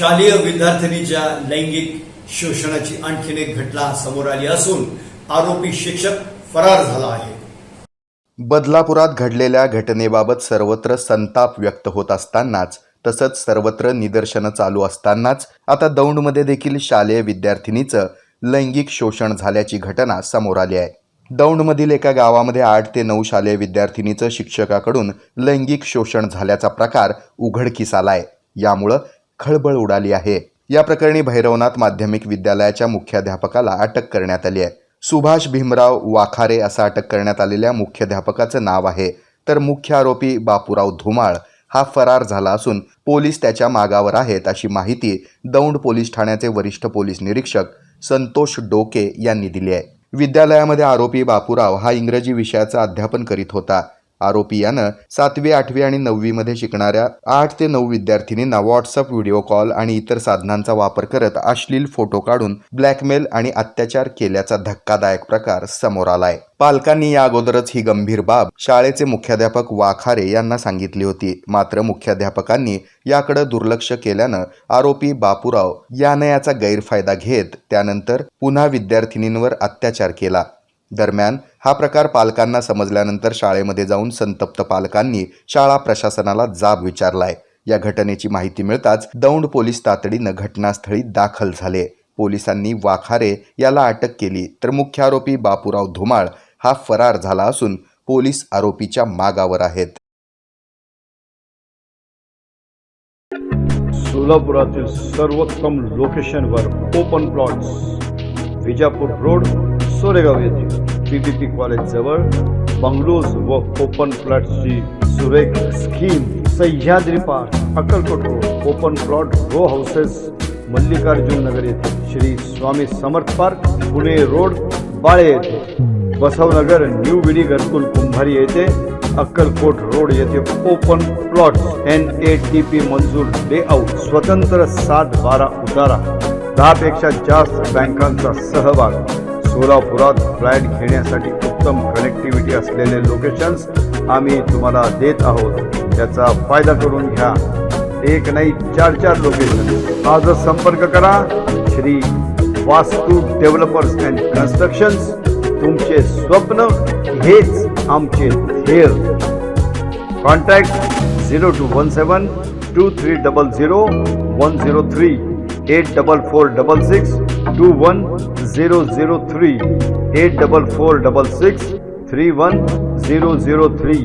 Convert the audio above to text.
शालेय विद्यार्थिनीच्या लैंगिक शोषणाची आणखीन एक घटना समोर आली असून आरोपी शिक्षक फरार झाला आहे. बदलापुरात घडलेल्या घटनेबाबत सर्वत्र संताप व्यक्त होत असतानाच तसंच सर्वत्र निदर्शनं चालू असतानाच आता दौंडमध्ये देखील शालेय विद्यार्थिनीचं लैंगिक शोषण झाल्याची घटना समोर आली आहे. दौंडमधील एका गावामध्ये आठ ते नऊ शालेय विद्यार्थिनीचं शिक्षकाकडून लैंगिक शोषण झाल्याचा प्रकार उघडकीस आलाय. यामुळं खळबळ उडाली आहे. या प्रकरणी भैरवनाथ माध्यमिक विद्यालयाच्या मुख्याध्यापकाला अटक करण्यात आली आहे. सुभाष भीमराव वाखारे असं अटक करण्यात आलेल्या मुख्याध्यापकाचं नाव आहे. तर मुख्य आरोपी बापूराव धुमाळ हा फरार झाला असून पोलीस त्याच्या मागावर आहेत अशी माहिती दौंड पोलीस ठाण्याचे वरिष्ठ पोलीस निरीक्षक संतोष डोके यांनी दिली आहे. विद्यालयामध्ये आरोपी बापूराव हा इंग्रजी विषयाचं अध्यापन करीत होता. आरोपी यानं सातवी आठवी आणि नववीमध्ये शिकणाऱ्या आठ ते नऊ विद्यार्थिनींना व्हॉट्सअप व्हिडिओ कॉल आणि इतर साधनांचा वापर करत अश्लील फोटो काढून ब्लॅकमेल आणि अत्याचार केल्याचा धक्कादायक प्रकार समोर आलाय. पालकांनी या अगोदरच ही गंभीर बाब शाळेचे मुख्याध्यापक वाखारे यांना सांगितली होती. मात्र मुख्याध्यापकांनी याकडे दुर्लक्ष केल्यानं आरोपी बापूराव यानं याचा गैरफायदा घेत त्यानंतर पुन्हा विद्यार्थिनींवर अत्याचार केला. दरम्यान हा प्रकार पालकांना समजल्यानंतर शाळेमध्ये जाऊन संतप्त पालकांनी शाळा प्रशासनाला जाब विचारलाय. या घटनेची माहिती मिळताच दौंड पोलीस तातडीनं घटनास्थळी दाखल झाले. पोलिसांनी वाखारे याला अटक केली तर मुख्य आरोपी बापूराव धुमाळ हा फरार झाला असून पोलीस आरोपीच्या मागावर आहेत. सोलापुरातील सर्वोत्तम लोकेशनवर open plots Vijapur road Soregaon PPP college जवळ बंगलोज व ओपन प्लॉट्सची सुरेख scheme Sahyadri park Akkalkot road open plot row houses Mallikarjun Nagar येथे श्री स्वामी समर्थ पार्क पुणे रोड बाळे येथे बसवनगर न्यू विडी घरकुल कुंभारी येथे अक्कलकोट रोड येथे open plot N A T P मंजूर लेआउट स्वतंत्र सात बारा उतारा दहा पेक्षा जास्त बँकांचा सहभाग सोलापुरात फ्लॅट घेण्यासाठी उत्तम कनेक्टिव्हिटी असलेले लोकेशन्स आम्ही तुम्हाला देत आहोत. त्याचा फायदा करून घ्या. एक नाही चार चार लोकेशन आजच संपर्क करा. श्री वास्तू डेव्हलपर्स अँड कन्स्ट्रक्शन्स तुमचे स्वप्न हेच आमचे ध्येय. Contact zero two one seven two three double zero one zero three eight double four double six two one zero zero three eight double four double six three one zero zero three